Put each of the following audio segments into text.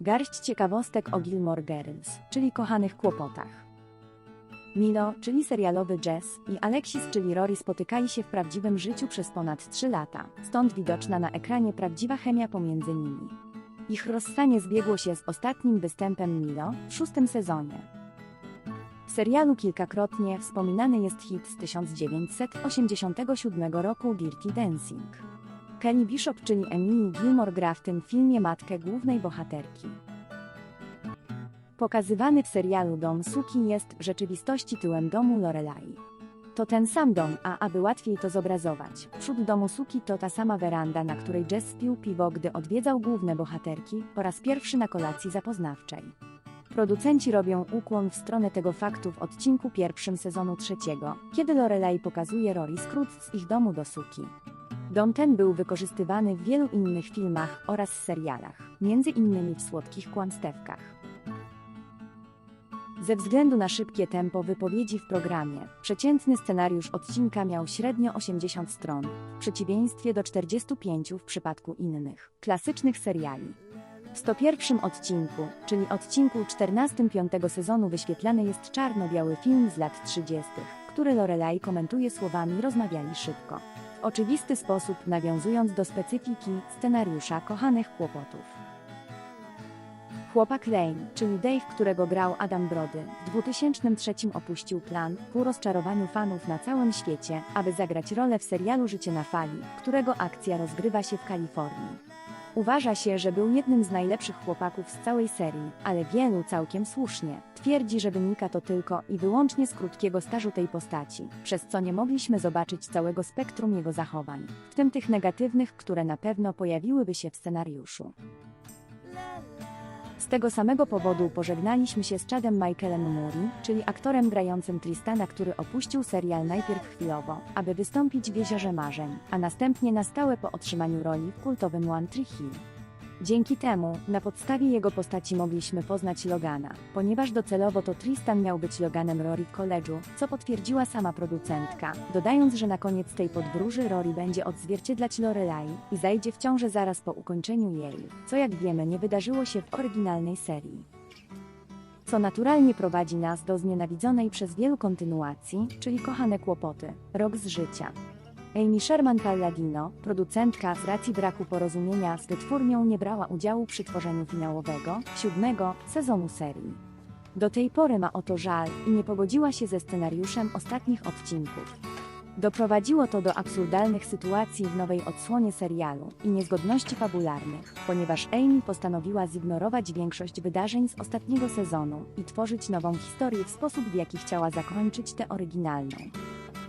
Garść ciekawostek o Gilmore Girls, czyli kochanych kłopotach. Milo, czyli serialowy Jess, i Alexis, czyli Rory spotykali się w prawdziwym życiu przez ponad 3 lata, stąd widoczna na ekranie prawdziwa chemia pomiędzy nimi. Ich rozstanie zbiegło się z ostatnim występem Milo w szóstym sezonie. W serialu kilkakrotnie wspominany jest hit z 1987 roku Dirty Dancing. Kelly Bishop, czyli Emily Gilmore gra w tym filmie matkę głównej bohaterki. Pokazywany w serialu dom Suki jest w rzeczywistości tyłem domu Lorelai. To ten sam dom, a aby łatwiej to zobrazować, przód domu Suki to ta sama weranda, na której Jess pił piwo, gdy odwiedzał główne bohaterki po raz pierwszy na kolacji zapoznawczej. Producenci robią ukłon w stronę tego faktu w odcinku pierwszym sezonu trzeciego, kiedy Lorelai pokazuje Rory skrót z ich domu do Suki. Dom ten był wykorzystywany w wielu innych filmach oraz serialach, między innymi w Słodkich Kłamstewkach. Ze względu na szybkie tempo wypowiedzi w programie, przeciętny scenariusz odcinka miał średnio 80 stron, w przeciwieństwie do 45 w przypadku innych, klasycznych seriali. W 101 odcinku, czyli odcinku 14 piątego sezonu wyświetlany jest czarno-biały film z lat 30., który Lorelai komentuje słowami rozmawiali szybko. W oczywisty sposób nawiązując do specyfiki scenariusza kochanych kłopotów. Chłopak Lane, czyli Dave, którego grał Adam Brody, w 2003 opuścił plan, ku rozczarowaniu fanów na całym świecie, aby zagrać rolę w serialu Życie na fali, którego akcja rozgrywa się w Kalifornii. Uważa się, że był jednym z najlepszych chłopaków z całej serii, ale wielu całkiem słusznie twierdzi, że wynika to tylko i wyłącznie z krótkiego stażu tej postaci, przez co nie mogliśmy zobaczyć całego spektrum jego zachowań, w tym tych negatywnych, które na pewno pojawiłyby się w scenariuszu. Z tego samego powodu pożegnaliśmy się z Chadem Michaelem Moody, czyli aktorem grającym Tristana, który opuścił serial najpierw chwilowo, aby wystąpić w Jeziorze Marzeń, a następnie na stałe po otrzymaniu roli w kultowym One Tree Hill. Dzięki temu, na podstawie jego postaci mogliśmy poznać Logana, ponieważ docelowo to Tristan miał być Loganem Rory koledżu, co potwierdziła sama producentka, dodając, że na koniec tej podróży Rory będzie odzwierciedlać Lorelai i zajdzie w ciążę zaraz po ukończeniu jej, co jak wiemy nie wydarzyło się w oryginalnej serii. Co naturalnie prowadzi nas do znienawidzonej przez wielu kontynuacji, czyli kochane kłopoty, rok z życia. Amy Sherman Palladino, producentka z racji braku porozumienia z wytwórnią nie brała udziału przy tworzeniu finałowego, siódmego sezonu serii. Do tej pory ma o to żal i nie pogodziła się ze scenariuszem ostatnich odcinków. Doprowadziło to do absurdalnych sytuacji w nowej odsłonie serialu i niezgodności fabularnych, ponieważ Amy postanowiła zignorować większość wydarzeń z ostatniego sezonu i tworzyć nową historię w sposób, w jaki chciała zakończyć tę oryginalną.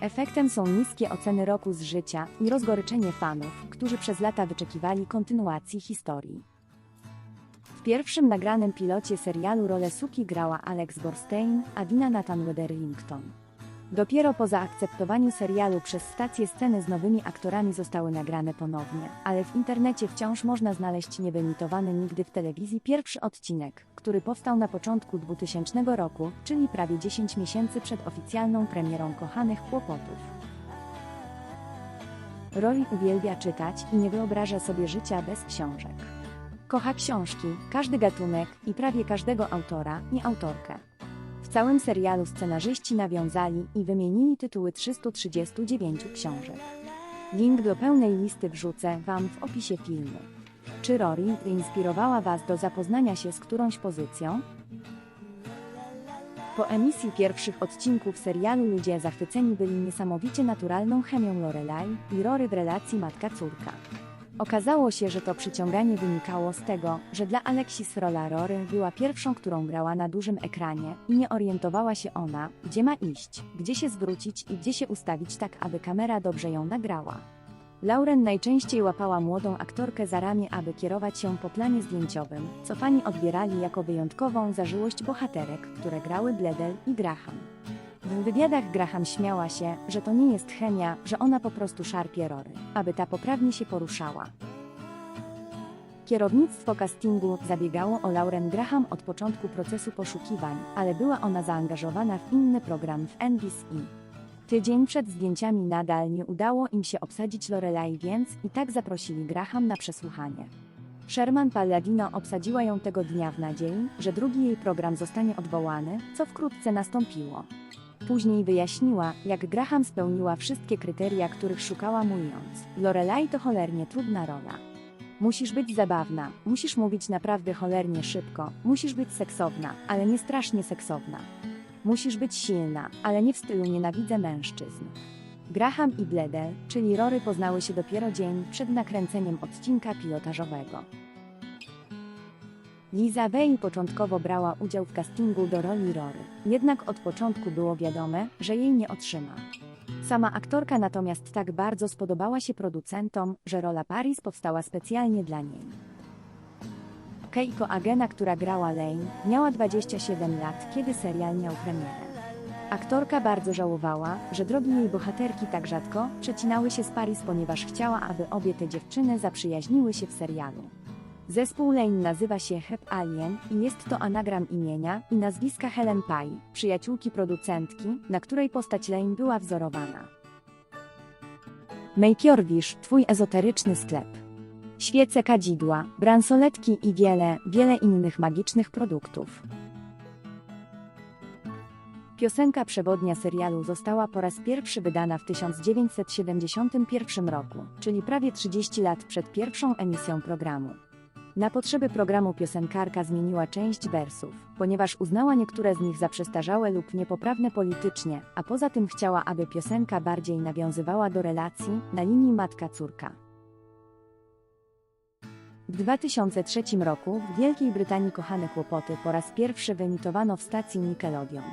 Efektem są niskie oceny roku z życia i rozgoryczenie fanów, którzy przez lata wyczekiwali kontynuacji historii. W pierwszym nagranym pilocie serialu rolę Suki grała Alex Borstein, a Dina Nathan Wetherington. Dopiero po zaakceptowaniu serialu przez stację sceny z nowymi aktorami zostały nagrane ponownie, ale w internecie wciąż można znaleźć niewyemitowany nigdy w telewizji pierwszy odcinek, który powstał na początku 2000 roku, czyli prawie 10 miesięcy przed oficjalną premierą Kochanych Kłopotów. Rory uwielbia czytać i nie wyobraża sobie życia bez książek. Kocha książki, każdy gatunek i prawie każdego autora i autorkę. Całym serialu scenarzyści nawiązali i wymienili tytuły 339 książek. Link do pełnej listy wrzucę Wam w opisie filmu. Czy Rory inspirowała Was do zapoznania się z którąś pozycją? Po emisji pierwszych odcinków serialu ludzie zachwyceni byli niesamowicie naturalną chemią Lorelai i Rory w relacji matka-córka. Okazało się, że to przyciąganie wynikało z tego, że dla Alexis rola Rory była pierwszą, którą grała na dużym ekranie i nie orientowała się ona, gdzie ma iść, gdzie się zwrócić i gdzie się ustawić tak, aby kamera dobrze ją nagrała. Lauren najczęściej łapała młodą aktorkę za ramię, aby kierować się po planie zdjęciowym, co fani odbierali jako wyjątkową zażyłość bohaterek, które grały Bledel i Graham. W wywiadach Graham śmiała się, że to nie jest chemia, że ona po prostu szarpie Rory, aby ta poprawnie się poruszała. Kierownictwo castingu zabiegało o Lauren Graham od początku procesu poszukiwań, ale była ona zaangażowana w inny program w NBC. Tydzień przed zdjęciami nadal nie udało im się obsadzić Lorelai, więc i tak zaprosili Graham na przesłuchanie. Sherman Palladino obsadziła ją tego dnia w nadziei, że drugi jej program zostanie odwołany, co wkrótce nastąpiło. Później wyjaśniła, jak Graham spełniła wszystkie kryteria, których szukała mówiąc. Lorelai to cholernie trudna rola. Musisz być zabawna, musisz mówić naprawdę cholernie szybko, musisz być seksowna, ale nie strasznie seksowna. Musisz być silna, ale nie w stylu nienawidzę mężczyzn. Graham i Bledel, czyli Rory poznały się dopiero dzień przed nakręceniem odcinka pilotażowego. Liza Vale początkowo brała udział w castingu do roli Rory, jednak od początku było wiadome, że jej nie otrzyma. Sama aktorka natomiast tak bardzo spodobała się producentom, że rola Paris powstała specjalnie dla niej. Keiko Agena, która grała Lane, miała 27 lat, kiedy serial miał premierę. Aktorka bardzo żałowała, że drogi jej bohaterki tak rzadko przecinały się z Paris, ponieważ chciała, aby obie te dziewczyny zaprzyjaźniły się w serialu. Zespół Lane nazywa się Hep Alien i jest to anagram imienia i nazwiska Helen Pye, przyjaciółki producentki, na której postać Lane była wzorowana. Make Your Wish, twój ezoteryczny sklep. Świece kadzidła, bransoletki i wiele, wiele innych magicznych produktów. Piosenka przewodnia serialu została po raz pierwszy wydana w 1971 roku, czyli prawie 30 lat przed pierwszą emisją programu. Na potrzeby programu piosenkarka zmieniła część wersów, ponieważ uznała niektóre z nich za przestarzałe lub niepoprawne politycznie, a poza tym chciała, aby piosenka bardziej nawiązywała do relacji na linii matka-córka. W 2003 roku w Wielkiej Brytanii Kochane Kłopoty po raz pierwszy wyemitowano w stacji Nickelodeon.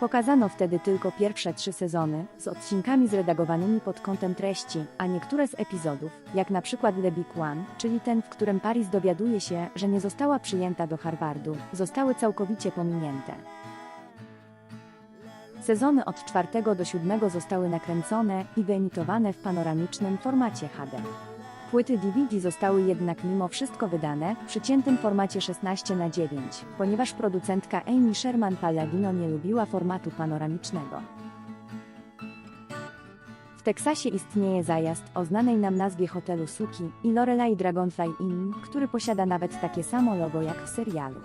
Pokazano wtedy tylko pierwsze trzy sezony, z odcinkami zredagowanymi pod kątem treści, a niektóre z epizodów, jak na przykład The Big One, czyli ten, w którym Paris dowiaduje się, że nie została przyjęta do Harvardu, zostały całkowicie pominięte. Sezony od czwartego do siódmego zostały nakręcone i wyemitowane w panoramicznym formacie HD. Płyty DVD zostały jednak mimo wszystko wydane w przyciętym formacie 16 na 9, ponieważ producentka Amy Sherman Palladino nie lubiła formatu panoramicznego. W Teksasie istnieje zajazd o znanej nam nazwie hotelu Suki i Lorelei Dragonfly Inn, który posiada nawet takie samo logo jak w serialu.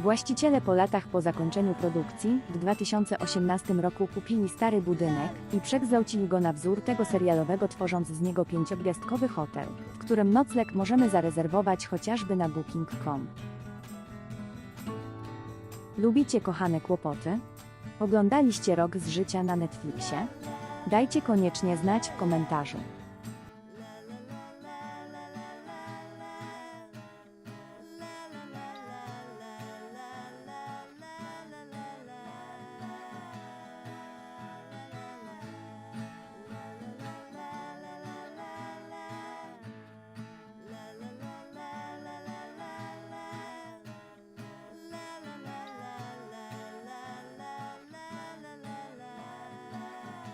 Właściciele po latach po zakończeniu produkcji w 2018 roku kupili stary budynek i przekształcili go na wzór tego serialowego, tworząc z niego pięciogwiazdkowy hotel, w którym nocleg możemy zarezerwować chociażby na booking.com. Lubicie kochane kłopoty? Oglądaliście rok z życia na Netflixie? Dajcie koniecznie znać w komentarzu.